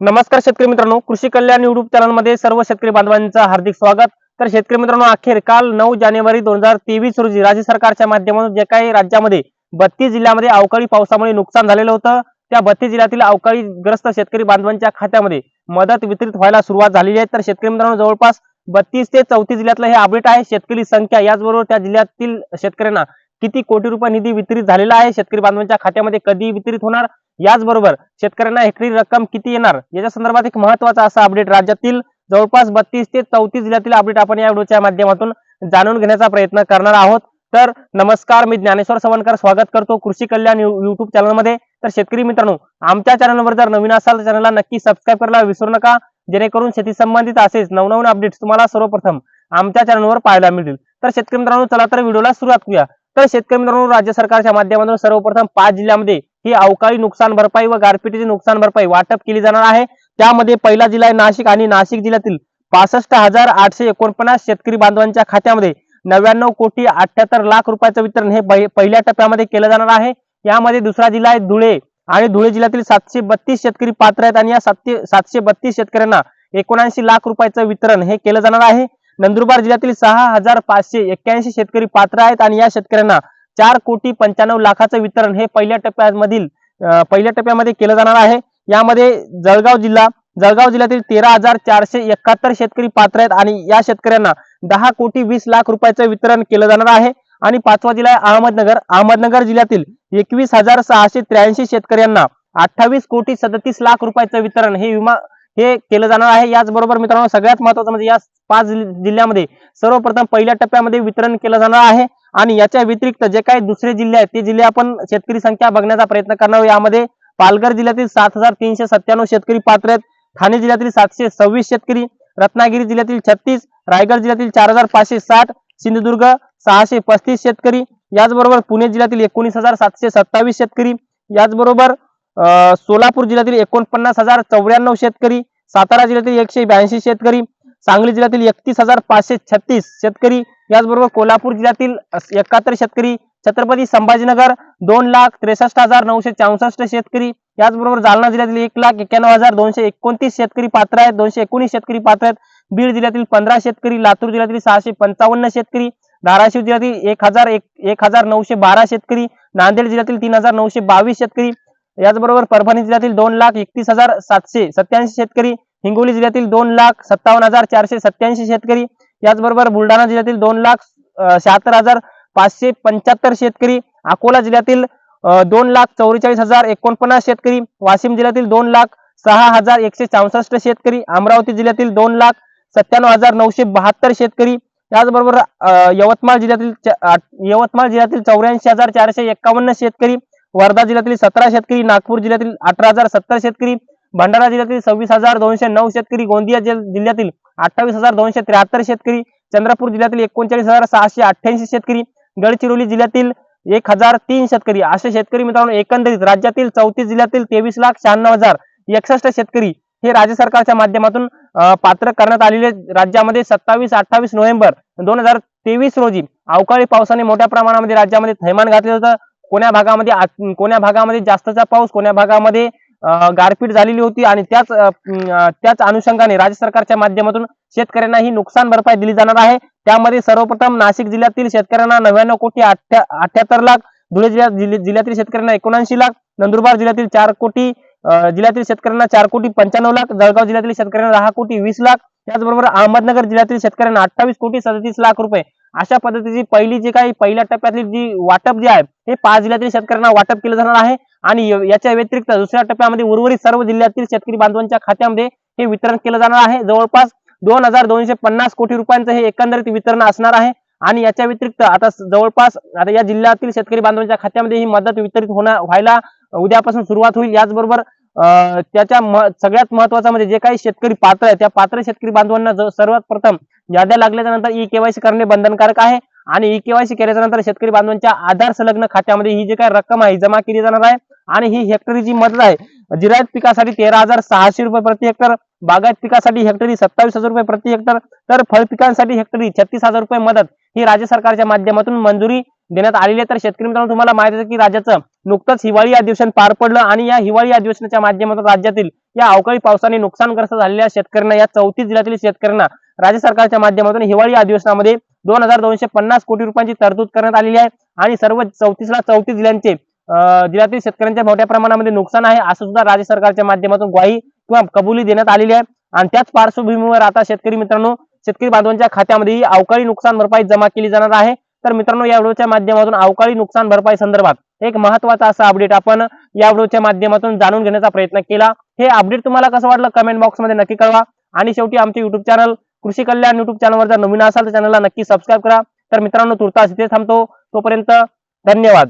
नमस्कार शेतकरी मित्रांनो कृषी कल्याण युट्यूब चॅनलमध्ये सर्व शेतकरी बांधवांचं हार्दिक स्वागत. तर शेतकरी मित्रांनो अखेर काल नऊ जानेवारी दोन हजार तेवीस रोजी राज्य सरकारच्या माध्यमातून जे काही राज्यामध्ये बत्तीस जिल्ह्यामध्ये अवकाळी पावसामुळे नुकसान झालेलं होतं त्या बत्तीस जिल्ह्यातील अवकाळी ग्रस्त शेतकरी बांधवांच्या खात्यामध्ये मदत वितरित व्हायला सुरुवात झालेली आहे. तर शेतकरी मित्रांनो जवळपास बत्तीस ते चौतीस जिल्ह्यातलं हे अपडेट आहे. शेतकरी संख्या याचबरोबर त्या जिल्ह्यातील शेतकऱ्यांना किती कोटी रुपये निधी वितरित झालेला आहे शेतकरी बांधवांच्या खात्यामध्ये? कधी वितरित होणार? याचबरोबर शेतकऱ्यांना हेक्टरी रक्कम किती येणार? याच्या संदर्भात एक महत्त्वाचा असा अपडेट राज्यातील जवळपास बत्तीस ते चौतीस जिल्ह्यातील अपडेट आपण या व्हिडिओच्या माध्यमातून जाणून घेण्याचा प्रयत्न करणार आहोत. तर नमस्कार मी ज्ञानेश्वर सवनकर. स्वागत करतो कृषी कल्याण युट्यूब चॅनलमध्ये तर शेतकरी मित्रांनो आमच्या चॅनलवर जर नवीन असाल तर चॅनलला नक्की सबस्क्राईब करायला विसरू नका. जेणेकरून शेती संबंधित असेच नवनवीन अपडेट्स तुम्हाला सर्वप्रथम आमच्या चॅनलवर पाहायला मिळतील. तर शेतकरी मित्रांनो चला तर व्हिडिओला सुरुवात करूया. तर शेतकरी मित्रांनो राज्य सरकारच्या माध्यमातून सर्वप्रथम पाच जिल्ह्यामध्ये ही अवकाळी नुकसान भरपाई व गारपिटीची नुकसान भरपाई वाटप केली जाणार आहे. त्यामध्ये पहिला जिल्हा आहे नाशिक आणि नाशिक जिल्ह्यातील पासष्ट हजार आठशे एकोणपन्नास शेतकरी बांधवांच्या खात्यामध्ये नव्याण्णव कोटी अठ्याहत्तर लाख रुपयाचं वितरण हे पहिल्या टप्प्यामध्ये केलं जाणार आहे. यामध्ये दुसरा जिल्हा आहे धुळे आणि धुळे जिल्ह्यातील सातशे बत्तीस शेतकरी पात्र आहेत आणि या सातशे बत्तीस शेतकऱ्यांना एकोणऐंशी लाख रुपयाचं वितरण हे केलं जाणार आहे. नंदुरबार जिल्ह्यातील सहा हजार पाचशे एक्क्याऐंशी शेतकरी पात्र आहेत आणि या शेतकऱ्यांना चार कोटी पंच्याण्णव लाखाचं वितरण हे पहिल्या टप्प्यामधील पहिल्या टप्प्यामध्ये केलं जाणार आहे. यामध्ये जळगाव जिल्हा जळगाव जिल्ह्यातील तेरा हजार चारशे एकाहत्तर शेतकरी पात्र आहेत आणि या शेतकऱ्यांना दहा कोटी वीस लाख रुपयाचं वितरण केलं जाणार आहे. आणि पाचवा जिल्हा आहे अहमदनगर. अहमदनगर जिल्ह्यातील एकवीस हजार सहाशे त्र्याऐंशी शेतकऱ्यांना अठ्ठावीस कोटी सदतीस लाख रुपयाचं वितरण हे विमा हे केलं जाणार आहे. याचबरोबर मित्रांनो सगळ्यात महत्वाचं म्हणजे या पाच जिल्ह्यामध्ये सर्वप्रथम पहिल्या टप्प्यामध्ये वितरण केलं जाणार आहे. आणि याच्या व्यतिरिक्त जे काही दुसरे जिल्हे आहेत ते जिल्हे आपण शेतकरी संख्या बघण्याचा प्रयत्न करणार यामध्ये पालघर जिल्ह्यातील सात हजार तीनशे सत्त्याण्णव शेतकरी पात्र आहेत. ठाणे जिल्ह्यातील सातशे सव्वीस शेतकरी रत्नागिरी जिल्ह्यातील छत्तीस रायगड जिल्ह्यातील चार हजार पाचशे साठ सिंधुदुर्ग सहाशे पस्तीस शेतकरी याचबरोबर पुणे जिल्ह्यातील एकोणीस हजार सातशे सत्तावीस शेतकरी याचबरोबर सोलापूर जिल्ह्यातील एकोणपन्नास हजार चौऱ्याण्णव शेतकरी सातारा जिल्ह्यातील एकशे ब्याऐंशी शेतकरी सांगली जिल्ह्यातील एकतीस हजार पाचशे छत्तीस शेतकरी याचबरोबर कोल्हापूर जिल्ह्यातील एकाहत्तर शेतकरी छत्रपती संभाजीनगर दोन लाख त्रेसष्ट हजार नऊशे चौसष्ट शेतकरी याचबरोबर जालना जिल्ह्यातील एक लाख एक्क्याण्णव हजार दोनशे एकोणतीस शेतकरी पात्र आहेत दोनशे एकोणीस शेतकरी पात्र आहेत बीड जिल्ह्यातील पंधरा शेतकरी लातूर जिल्ह्यातील सहाशे पंचावन्न शेतकरी धाराशिव जिल्ह्यातील एक हजार एक एक हजार नऊशे बारा शेतकरी नांदेड जिल्ह्यातील तीन हजार नऊशे बावीस शेतकरी याचबरोबर परभणी जिल्ह्यातील दोन लाख एकतीस हजार सातशे सत्याऐंशी शेतकरी हिंगोली जिल्ह्यातील दोन लाख सत्तावन्न हजार चारशे सत्याऐंशी शेतकरी याचबरोबर बुलढाणा जिल्ह्यातील दोन लाख शहात्तर हजार पाचशे पंच्याहत्तर शेतकरी अकोला जिल्ह्यातील दोन लाख चौवेचाळीस हजार एकोणपन्नास शेतकरी वाशिम जिल्ह्यातील दोन लाख सहा हजार एकशे चौसष्ट शेतकरी अमरावती जिल्ह्यातील दोन लाख सत्त्याण्णव हजार नऊशे बहात्तर शेतकरी याचबरोबर यवतमाळ जिल्ह्यातील यवतमाळ जिल्ह्यातील चौऱ्याऐंशी हजार चारशे एक्कावन्न शेतकरी वर्धा जिल्ह्यातील सतरा शेतकरी नागपूर जिल्ह्यातील अठरा हजार सत्तर शेतकरी भंडारा जिल्ह्यातील सव्वीस हजार दोनशे नऊ शेतकरी गोंदिया जिल्ह्यातील अठ्ठावीस हजार दोनशे त्र्याहत्तर शेतकरी चंद्रपूर जिल्ह्यातील एकोणचाळीस हजार सहाशे अठ्ठ्याऐंशी शेतकरी गडचिरोली जिल्ह्यातील एक हजार तीन शेतकरी. असे शेतकरी मित्रांनो एकंदरीत राज्यातील चौतीस जिल्ह्यातील तेवीस लाख शहाण्णव हजार एकसष्ट शेतकरी हे राज्य सरकारच्या माध्यमातून पात्र करण्यात आलेले राज्यामध्ये सत्तावीस अठ्ठावीस नोव्हेंबर दोन हजार तेवीस रोजी अवकाळी पावसाने मोठ्या प्रमाणामध्ये राज्यामध्ये थैमान घातलं होतं. कोण्या भागामध्ये कोण्या भागामध्ये जास्तचा पाऊस कोण्या भागामध्ये गारपीट झालेली होती आणि त्याच त्याच अनुषंगाने राज्य सरकारच्या माध्यमातून शेतकऱ्यांना ही नुकसान भरपाई दिली जाणार आहे. त्यामध्ये सर्वप्रथम नाशिक जिल्ह्यातील शेतकऱ्यांना नव्याण्णव कोटी अठ्ठ्या अठ्याहत्तर लाख धुळे जिल्ह्यात जिल्ह्या- जिल्ह्यातील शेतकऱ्यांना एकोणऐंशी लाख नंदुरबार जिल्ह्यातील चार कोटी जिल्ह्यातील शेतकऱ्यांना चार कोटी पंच्याण्णव लाख जळगाव जिल्ह्यातील शेतकऱ्यांना दहा कोटी वीस लाख त्याचबरोबर अहमदनगर जिल्ह्यातील शेतकऱ्यांना अठ्ठावीस कोटी सदतीस लाख रुपये. अशा पद्धतीची पहिली जी काही पहिल्या टप्प्यातली जी वाटप जे आहे हे पाच जिल्ह्यातील शेतकऱ्यांना वाटप केलं जाणार आहे. आणि याच्या व्यतिरिक्त दुसऱ्या टप्प्यामध्ये उर्वरित सर्व जिल्ह्यातील शेतकरी बांधवांच्या खात्यामध्ये हे वितरण केलं जाणार आहे. जवळपास दोन हजार दोनशे पन्नास कोटी रुपयांचं हे एकंदरीत वितरण असणार आहे. आणि याच्या व्यतिरिक्त आता जवळपास आता या जिल्ह्यातील शेतकरी बांधवांच्या खात्यामध्ये ही मदत वितरित होणार व्हायला उद्यापासून सुरुवात होईल. याचबरोबर त्याच्या सगळ्यात महत्वाचं म्हणजे जे काही शेतकरी पात्र आहे त्या पात्र शेतकरी बांधवांना सर्वात प्रथम याद्या लागल्याच्या नंतर ई केवायसी करणे बंधनकारक आहे. आणि ई केवायसी केल्याच्यानंतर शेतकरी बांधवांच्या आधार संलग्न खात्यामध्ये ही जी काही रक्कम आहे जमा केली जाणार आहे. आणि ही हेक्टरीची मदत आहे. जिरायत पिकासाठी तेरा हजार सहाशे रुपये प्रति हेक्टर बागायत पिकासाठी हेक्टरी सत्तावीस हजार रुपये प्रति हेक्टर तर फळ पिकांसाठी हेक्टरी छत्तीस हजार रुपये मदत ही राज्य सरकारच्या माध्यमातून मंजुरी देण्यात आलेली आहे. तर शेतकरी मित्रांनो तुम्हाला माहिती आहे की राज्याचं नुकतंच हिवाळी अधिवेशन पार पडलं आणि या हिवाळी अधिवेशनाच्या माध्यमातून राज्यातील या अवकाळी पावसाने नुकसानग्रस्त झालेल्या शेतकऱ्यांना या चौतीस जिल्ह्यातील शेतकऱ्यांना राज्य सरकारच्या माध्यमातून हिवाळी अधिवेशनामध्ये दोन हजार दोनशे पन्नास कोटी रुपयांची तरतूद करण्यात आलेली आहे. आणि सर्व चौतीसला चौतीस जिल्ह्यांचे जिल्ह्यातील शेतकऱ्यांच्या मोठ्या प्रमाणामध्ये नुकसान आहे असं सुद्धा राज्य सरकारच्या माध्यमातून ग्वाही किंवा कबुली देण्यात आलेली आहे. आणि त्याच पार्श्वभूमीवर आता शेतकरी मित्रांनो शेतकरी बांधवांच्या खात्यामध्ये ही अवकाळी नुकसान भरपाई जमा केली जाणार आहे. तर मित्रांनो या व्हिडिओच्या माध्यमातून अवकाळी नुकसान भरपाई संदर्भात एक महत्त्वाचा असा अपडेट आपण या व्हिडिओच्या माध्यमातून जाणून घेण्याचा प्रयत्न केला. हे अपडेट तुम्हाला कसं वाटलं कमेंट बॉक्समध्ये नक्की कळवा. आणि शेवटी आमचे युट्यूब चॅनल कृषी कल्याण युट्यूब चॅनलवर जर नवीन असाल तर चॅनलला नक्की सबस्क्राईब करा. तर मित्रांनो तुर्तास इथे थांबतो. तोपर्यंत धन्यवाद.